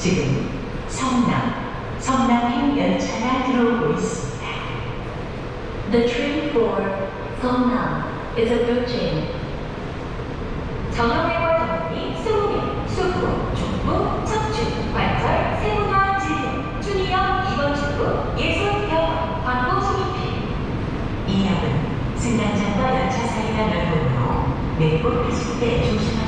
지금 성남, 성남행 열차가 들어오고 있습니다. The train for 성남 is approaching. 정형외과 전문의 수호민, 수호, 중부, 척추, 관절, 세분화 질문, 준이형 2번 출구, 예술병원, 광고 수리필. 이 역은 승강장과 열차 사이가 넓으므로 내복 하실 때 조심하세요.